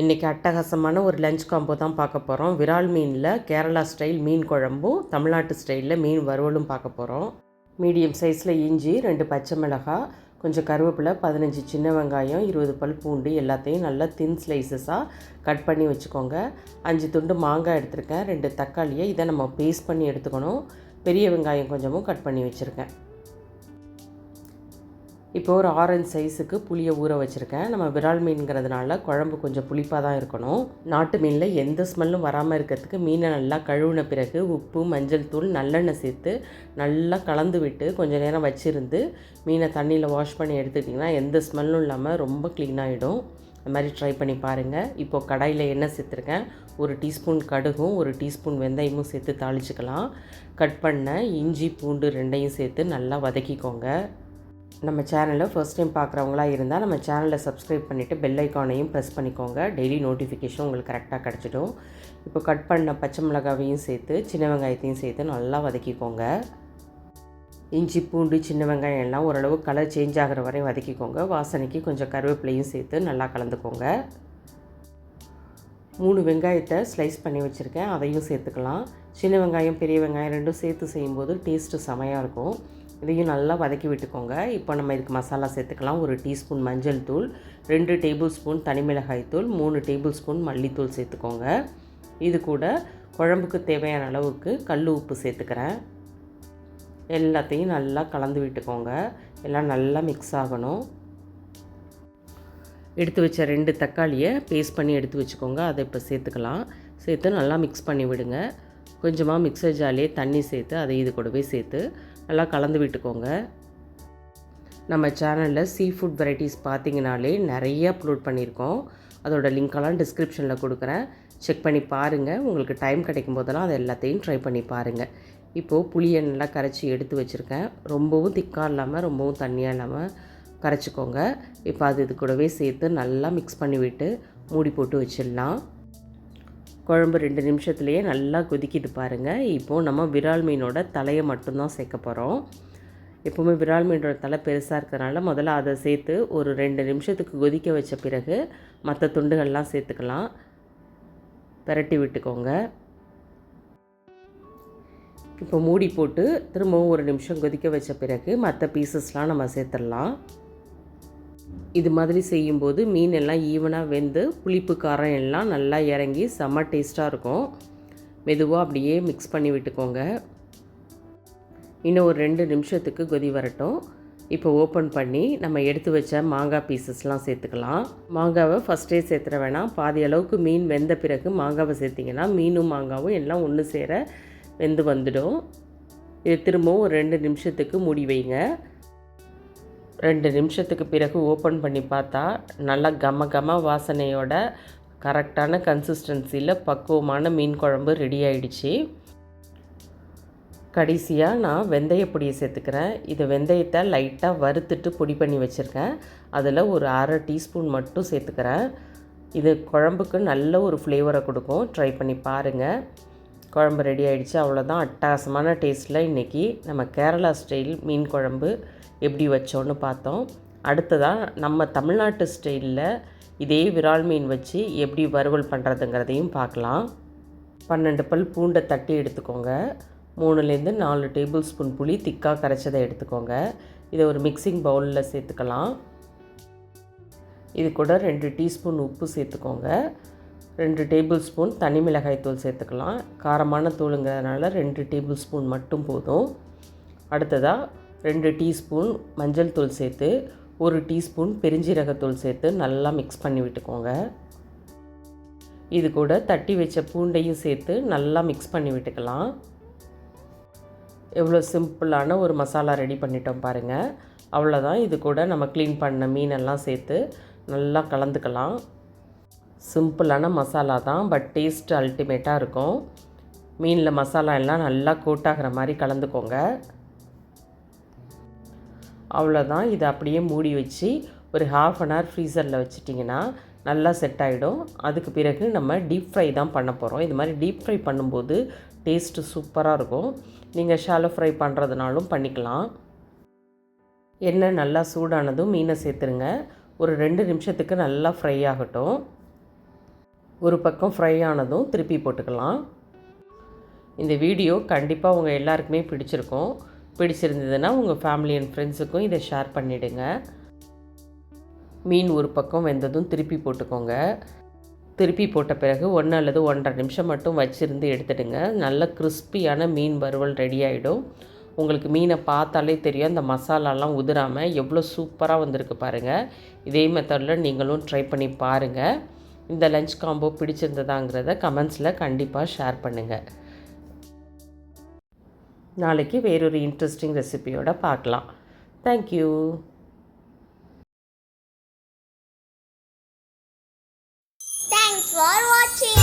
இன்றைக்கி அட்டகாசமான ஒரு லஞ்ச் காம்போ தான் பார்க்க போகிறோம் விரால் மீனில் கேரளா ஸ்டைல் மீன் குழம்பும் தமிழ்நாட்டு ஸ்டைலில் மீன் வறுவலும் பார்க்க போகிறோம் மீடியம் சைஸில் இஞ்சி ரெண்டு பச்சை மிளகாய் கொஞ்சம் கருவேப்பிலை பதினஞ்சு சின்ன வெங்காயம் இருபது பல் பூண்டு எல்லாத்தையும் நல்லா தின் ஸ்லைசஸாக கட் பண்ணி வச்சுக்கோங்க. அஞ்சு துண்டு மாங்காய் எடுத்திருக்கேன் ரெண்டு தக்காளியை இதை நம்ம பேஸ்ட் பண்ணி எடுத்துக்கணும். பெரிய வெங்காயம் கொஞ்சமும் கட் பண்ணி வச்சுருக்கேன். இப்போ ஒரு ஆரஞ்சு சைஸுக்கு புளியை ஊற வச்சுருக்கேன். நம்ம விரால் மீன்கிறதுனால குழம்பு கொஞ்சம் புளிப்பாக தான் இருக்கணும். நாட்டு மீனில் எந்த ஸ்மெல்லும் வராமல் இருக்கிறதுக்கு மீனை நல்லா கழுவின பிறகு உப்பு மஞ்சள் தூள் நல்லெண்ணெய் சேர்த்து நல்லா கலந்து விட்டு கொஞ்சம் நேரம் வச்சுருந்து மீனை தண்ணியில் வாஷ் பண்ணி எடுத்துக்கிட்டிங்கன்னா எந்த ஸ்மெல்லும் இல்லாமல் ரொம்ப க்ளீனாகிடும் அது மாதிரி ட்ரை பண்ணி பாருங்கள் இப்போது கடாயில் எண்ணெய் சேர்த்துருக்கேன். ஒரு டீஸ்பூன் கடுகும் ஒரு டீஸ்பூன் வெந்தயமும் சேர்த்து தாளிச்சிக்கலாம். கட் பண்ண இஞ்சி பூண்டு ரெண்டையும் சேர்த்து நல்லா வதக்கிக்கோங்க. நம்ம சேனலை ஃபர்ஸ்ட் டைம் பார்க்குறவங்களா இருந்தால் நம்ம சேனலை சப்ஸ்கிரைப் பண்ணிவிட்டு பெல் ஐக்கானையும் ப்ரெஸ் பண்ணிக்கோங்க. டெய்லி நோட்டிஃபிகேஷன் உங்களுக்கு கரெக்டாக கிடச்சிடும். இப்போ கட் பண்ண பச்சை மிளகாவையும் சேர்த்து சின்ன வெங்காயத்தையும் சேர்த்து நல்லா வதக்கிக்கோங்க. இஞ்சி பூண்டு சின்ன வெங்காயம் எல்லாம் ஓரளவு கலர் சேஞ்ச் ஆகிற வரையும் வதக்கிக்கோங்க. வாசனைக்கு கொஞ்சம் கருவேப்பிலையும் சேர்த்து நல்லா கலந்துக்கோங்க. மூணு வெங்காயத்தை ஸ்லைஸ் பண்ணி வச்சுருக்கேன். அதையும் சேர்த்துக்கலாம். சின்ன வெங்காயம் பெரிய வெங்காயம் ரெண்டும் சேர்த்து செய்யும்போது டேஸ்ட்டு செமையாக இருக்கும். இதையும் நல்லா வதக்கி விட்டுக்கோங்க. இப்போ நம்ம இதுக்கு மசாலா சேர்த்துக்கலாம். ஒரு டீஸ்பூன் மஞ்சள் தூள் ரெண்டு டேபிள் ஸ்பூன் தனிமிளகாய் தூள் மூணு டேபிள் ஸ்பூன் மல்லித்தூள் சேர்த்துக்கோங்க. இது கூட குழம்புக்கு தேவையான அளவுக்கு கல் உப்பு சேர்த்துக்கிறேன். எல்லாத்தையும் நல்லா கலந்து விட்டுக்கோங்க. எல்லாம் நல்லா மிக்ஸ் ஆகணும். எடுத்து வச்ச ரெண்டு தக்காளியை பேஸ்ட் பண்ணி எடுத்து வச்சுக்கோங்க. அதை இப்போ சேர்த்துக்கலாம். சேர்த்து நல்லா மிக்ஸ் பண்ணி விடுங்க. கொஞ்சமாக மிக்சர் ஜாலியே தண்ணி சேர்த்து அதை இது கூடவே சேர்த்து நல்லா கலந்து விட்டுக்கோங்க. நம்ம சேனலில் சீ ஃபுட் வெரைட்டிஸ் பார்த்தீங்கனாலே நிறைய அப்லோட் பண்ணியிருக்கோம். அதோட லிங்க்கெல்லாம் டிஸ்கிரிப்ஷனில் கொடுக்குறேன். செக் பண்ணி பாருங்கள் உங்களுக்கு டைம் கிடைக்கும் போதெல்லாம் அது எல்லாத்தையும் ட்ரை பண்ணி பாருங்கள் இப்போது புளியை நல்லா கரைச்சி எடுத்து வச்சுருக்கேன். ரொம்பவும் திக்காக இல்லாமல் ரொம்பவும் தண்ணியாக இல்லாமல் கரைச்சிக்கோங்க. இப்போ அது இது கூடவே சேர்த்து நல்லா மிக்ஸ் பண்ணி விட்டு மூடி போட்டு வச்சிடலாம். குழம்பு ரெண்டு நிமிஷத்துலேயே நல்லா கொதிக்கிது பாருங்கள் இப்போது நம்ம விரால் மீனோட தலையை மட்டும்தான் சேர்க்க போகிறோம் எப்போவுமே விரால் மீனோட தலை பெருசாக இருக்கிறனால முதல்ல அதை சேர்த்து ஒரு ரெண்டு நிமிஷத்துக்கு கொதிக்க வச்ச பிறகு மற்ற துண்டுகள்லாம் சேர்த்துக்கலாம். பெரட்டி விட்டுக்கோங்க. இப்போ மூடி போட்டு திரும்பவும் ஒரு நிமிஷம் கொதிக்க வச்ச பிறகு மற்ற பீசஸ்லாம் நம்ம சேர்த்துடலாம். இது மாதிரி செய்யும்போது மீன் எல்லாம் ஈவனாக வெந்து புளிப்பு காரம் எல்லாம் நல்லா இறங்கி செம்ம டேஸ்ட்டாக இருக்கும். மெதுவாக அப்படியே மிக்ஸ் பண்ணி விட்டுக்கோங்க. இன்னும் ஒரு ரெண்டு நிமிஷத்துக்கு கொதி வரட்டும். இப்போ ஓப்பன் பண்ணி நம்ம எடுத்து வச்ச மாங்காய் பீசஸ்லாம் சேர்த்துக்கலாம். மாங்காவை ஃபஸ்ட்டே சேர்த்துற வேணாம். பாதி அளவுக்கு மீன் வெந்த பிறகு மாங்காவை சேர்த்திங்கன்னா மீனும் மாங்காவும் எல்லாம் ஒன்று சேர வெந்து வந்துடும். இது திரும்பவும் ஒரு ரெண்டு நிமிஷத்துக்கு மூடி வைங்க. ரெண்டு நிமிஷத்துக்கு பிறகு ஓப்பன் பண்ணி பார்த்தா நல்லா கம கம வாசனையோட கரெக்டான கன்சிஸ்டன்சியில் பக்குவமான மீன் குழம்பு ரெடி ஆயிடுச்சு. கடைசியாக நான் வெந்தய பொடியை சேர்த்துக்கிறேன். இது வெந்தயத்தை லைட்டாக வறுத்துட்டு பொடி பண்ணி வச்சுருக்கேன். அதில் ஒரு அரை டீஸ்பூன் மட்டும் சேர்த்துக்கிறேன். இது குழம்புக்கு நல்ல ஒரு ஃப்ளேவரை கொடுக்கும். ட்ரை பண்ணி பாருங்கள் குழம்பு ரெடி ஆகிடுச்சு அவ்வளோதான் அட்டகாசமான டேஸ்ட்டில் இன்றைக்கி நம்ம கேரளா ஸ்டைல் மீன் குழம்பு எப்படி வச்சோன்னு பார்த்தோம். அடுத்ததாக நம்ம தமிழ்நாட்டு ஸ்டைலில் இதே விரால் மீன் வச்சு எப்படி வறுவல் பண்ணுறதுங்கிறதையும் பார்க்கலாம். பன்னெண்டு பல் பூண்டை தட்டி எடுத்துக்கோங்க. மூணுலேருந்து நாலு டேபிள் ஸ்பூன் புளி திக்காக கரைச்சதை எடுத்துக்கோங்க. இதை ஒரு மிக்சிங் பவுலில் சேர்த்துக்கலாம். இது கூட ரெண்டு டீஸ்பூன் உப்பு சேர்த்துக்கோங்க. ரெண்டு டேபிள் ஸ்பூன் தனி மிளகாய் தூள் சேர்த்துக்கலாம். காரமான தூளுங்கிறதுனால ரெண்டு டேபிள் ஸ்பூன் மட்டும் போதும். அடுத்ததாக ரெண்டு டீஸ்பூன் மஞ்சள் தூள் சேர்த்து ஒரு டீஸ்பூன் பெருஞ்சீரகத்தூள் சேர்த்து நல்லா மிக்ஸ் பண்ணி விட்டுக்கோங்க. இது கூட தட்டி வச்ச பூண்டையும் சேர்த்து நல்லா மிக்ஸ் பண்ணி விட்டுக்கலாம். எவ்வளோ சிம்பிளான ஒரு மசாலா ரெடி பண்ணிட்டோம் பாருங்கள் அவ்வளோதான் இது கூட நம்ம க்ளீன் பண்ண மீனெல்லாம் சேர்த்து நல்லா கலந்துக்கலாம். சிம்பிளான மசாலா தான் பட் டேஸ்ட் அல்டிமேட்டாக இருக்கும். மீனில் மசாலா எல்லாம் நல்லா கோட்டாகிற மாதிரி கலந்துக்கோங்க. அவ்வளோதான் இதை அப்படியே மூடி வச்சு ஒரு ஹாஃப் அன் ஹவர் ஃப்ரீசரில் வச்சிட்டிங்கன்னா நல்லா செட் ஆகிடும் அதுக்கு பிறகு நம்ம டீப் ஃப்ரை தான் பண்ண போகிறோம் இது மாதிரி டீப் ஃப்ரை பண்ணும்போது டேஸ்ட்டு சூப்பராக இருக்கும். நீங்கள் ஷாலோ ஃப்ரை பண்ணுறதுனாலும் பண்ணிக்கலாம். எண்ணெய் நல்லா சூடானதும் மீனை சேர்த்துருங்க. ஒரு ரெண்டு நிமிஷத்துக்கு நல்லா ஃப்ரை ஆகட்டும். ஒரு பக்கம் ஃப்ரை ஆனதும் திருப்பி போட்டுக்கலாம். இந்த வீடியோ கண்டிப்பாக உங்கள் எல்லாருக்குமே பிடிச்சிருக்கும். பிடிச்சிருந்ததுன்னா உங்கள் ஃபேமிலி அண்ட் ஃப்ரெண்ட்ஸுக்கும் இதை ஷேர் பண்ணிவிடுங்க மீன் ஒரு பக்கம் வெந்ததும் திருப்பி போட்டுக்கோங்க. திருப்பி போட்ட பிறகு ஒன்று அல்லது ஒன்றரை நிமிஷம் மட்டும் வச்சுருந்து எடுத்துடுங்க. நல்ல கிறிஸ்பியான மீன் வறுவல் ரெடி ஆகிடும் உங்களுக்கு மீனை பார்த்தாலே தெரியும். அந்த மசாலாலாம் உதிராமல் எவ்வளோ சூப்பராக வந்திருக்கு பாருங்கள் இதே மெத்தடில் நீங்களும் ட்ரை பண்ணி பாருங்கள் இந்த லஞ்ச் காம்போ பிடிச்சிருந்ததாங்கிறத கமெண்ட்ஸில் கண்டிப்பாக ஷேர் பண்ணுங்கள் நாளைக்கு வேறொரு இன்ட்ரெஸ்டிங் ரெசிபியோடு பார்க்கலாம். Thank you Thanks for watching.